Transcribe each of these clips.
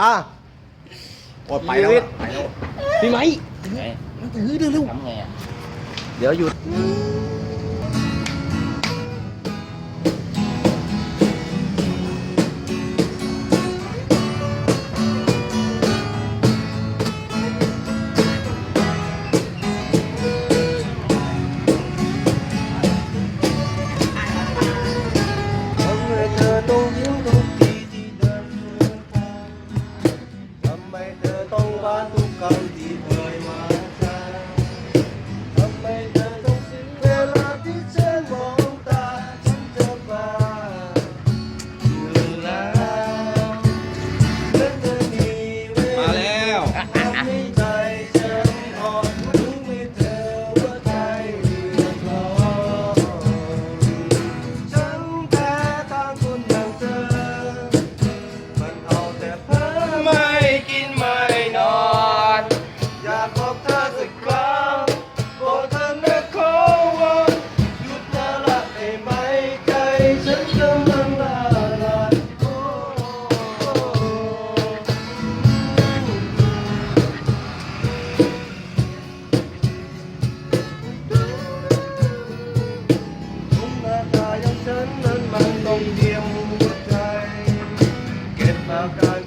อะอ้ไปแล้วได้พี่ไหม ไหนมัถือเร็วทำไงเดี๋ยวหยุด rouba do caldeirão. ฉันนั้นมันต้องเดียวหัวใจ เก็บอาการ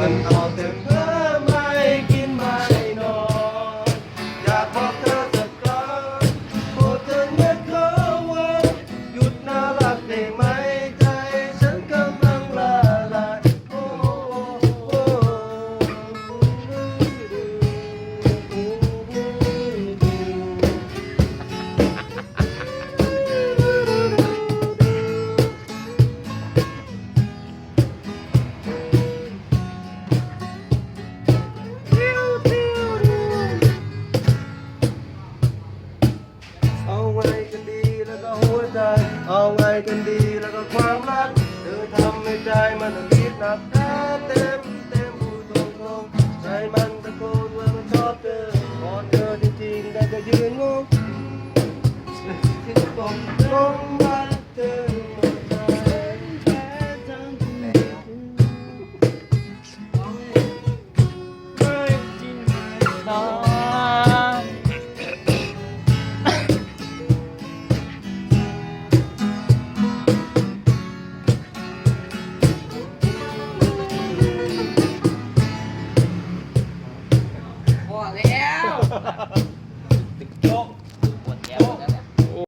我们 แล้วก็หัวใจ เอาไงกันดีแล้วก็ความรัก เธอทำให้ใจมันคิดหนักแน่เต็มเต็มผู้ตรงตรงใจมันตะโกนว่ามันชอบเธอพอเธอจริงๆแต่ก็ยืนงงที่ตรงตรงว่าเธอ